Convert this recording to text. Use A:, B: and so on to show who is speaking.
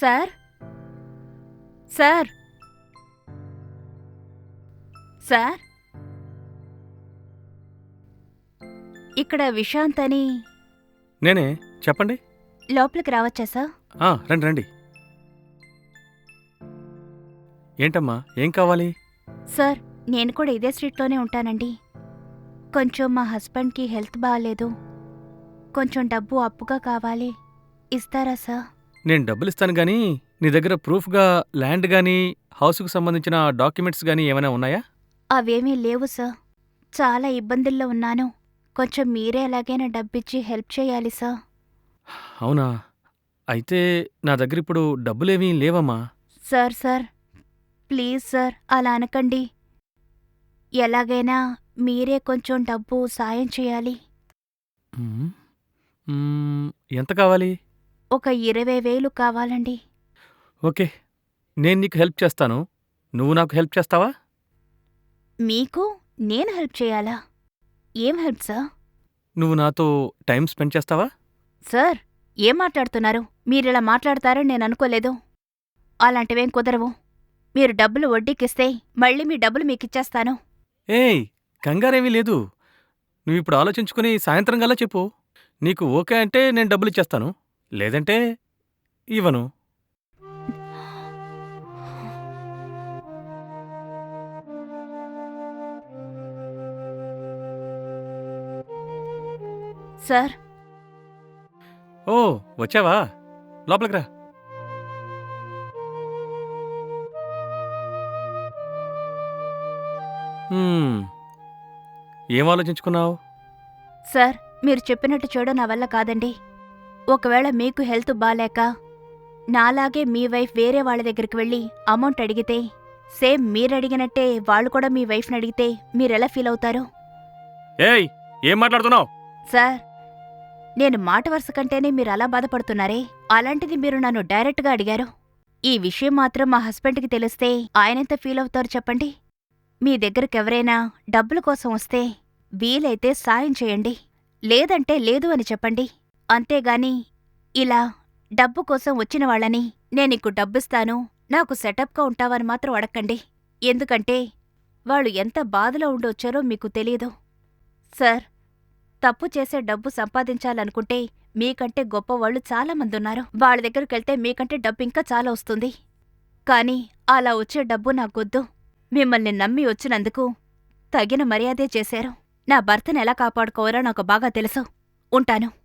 A: Sir? Sir? Sir? ఇక్కడ విశాంత్ అని
B: నేనే చెప్పండి.
A: లోపలికి రావచ్చా సార్?
B: ఆ, రండి రండి. ఏంటమ్మా ఏం కావాలి?
A: సార్ నేను కూడా ఇదే స్ట్రీట్లోనే ఉంటానండి. కొంచెం మా హస్బెండ్కి హెల్త్ బాగాలేదు. కొంచెం డబ్బు అప్పుగా కావాలి. ఇస్తారా సార్?
B: నేను డబ్బులు ఇస్తాను గానీ నీ దగ్గర ప్రూఫ్గా ల్యాండ్ గానీ హౌస్కు సంబంధించిన డాక్యుమెంట్స్ గానీ ఏమైనా ఉన్నాయా?
A: అవేమీ లేవు సార్. చాలా ఇబ్బందుల్లో ఉన్నాను. కొంచెం మీరే ఎలాగైనా డబ్బిచ్చి హెల్ప్ చేయాలి సార్.
B: అవునా? అయితే నా దగ్గర ఇప్పుడు డబ్బులేమీ లేవమ్మా.
A: Sir sir. ప్లీజ్ సార్ అలా అనకండి. ఎలాగైనా మీరే కొంచెం డబ్బు సాయం చేయాలి.
B: మ్మ్. మ్మ్, ఎంత కావాలి?
A: ఒక ఇరవై వేలు కావాలండి.
B: ఓకే నేను నీకు హెల్ప్ చేస్తాను. నువ్వు నాకు హెల్ప్ చేస్తావా?
A: మీకు నేను హెల్ప్ చేయాలా? ఏం హెల్ప్ సార్?
B: నువ్వు నాతో టైం స్పెండ్ చేస్తావా?
A: సార్ ఏం మాట్లాడుతున్నారు? మీరిలా మాట్లాడతారని నేను అనుకోలేదు. అలాంటివేం కుదరవు. మీరు డబ్బులు వడ్డీకిస్తే మళ్ళీ మీ డబ్బులు మీకిచ్చేస్తాను.
B: ఏయ్ కంగారేమీ లేదు. నువ్వు ఇప్పుడు ఆలోచించుకుని సాయంత్రం గల్లా చెప్పు. నీకు ఓకే అంటే నేను డబ్బులు ఇచ్చేస్తాను. లేదంటే ఇవ్వను.
A: సార్.
B: ఓ వచ్చావా? లోపలికి రా. హ్మ్. ఏం ఆలోచించుకున్నావు?
A: సార్ మీరు చెప్పినట్టు చేయడం నా వల్ల కాదండి. ఒకవేళ మీకు హెల్త్ బాలేక నాలాగే మీ వైఫ్ వేరే వాళ్ళ దగ్గరికి వెళ్ళి అమౌంట్ అడిగితే సేమ్ మీరడిగినట్టే వాళ్ళు కూడా మీ వైఫ్ని అడిగితే మీరెలా ఫీల్ అవుతారు?
B: ఏయ్ ఏం మాట్లాడుతున్నావు?
A: సార్ నేను మాట వరుస కంటేనే మీరు అలా బాధపడుతున్నారే? అలాంటిది మీరు నన్ను డైరెక్ట్గా అడిగారు? ఈ విషయం మాత్రం మా హస్బెండ్కి తెలిస్తే ఆయనెంత ఫీల్ అవుతారు చెప్పండి? మీ దగ్గరికి ఎవరైనా డబ్బుల కోసం వస్తే వీలైతే సాయం చేయండి. లేదంటే లేదు అని చెప్పండి. అంతేగాని ఇలా డబ్బు కోసం వచ్చిన వాళ్ళని నేనికు డబ్బిస్తాను నాకు సెటప్గా ఉంటావని మాత్రం అడక్కండి. ఎందుకంటే వాళ్ళు ఎంత బాధలో ఉండొచ్చారో మీకు తెలియదు సార్ తప్పు చేసే డబ్బు సంపాదించాలనుకుంటే మీకంటే గొప్పవాళ్ళు చాలామంది ఉన్నారు వాళ్ళ దగ్గరికెళ్తే మీకంటే డబ్బు ఇంకా చాలా వస్తుంది. కానీ అలా వచ్చే డబ్బు నాకొద్దు. మిమ్మల్ని నమ్మి వచ్చినందుకు తగిన మర్యాదే చేశారు. నా భర్తను ఎలా కాపాడుకోవాలో నాకు బాగా తెలుసు. ఉంటాను.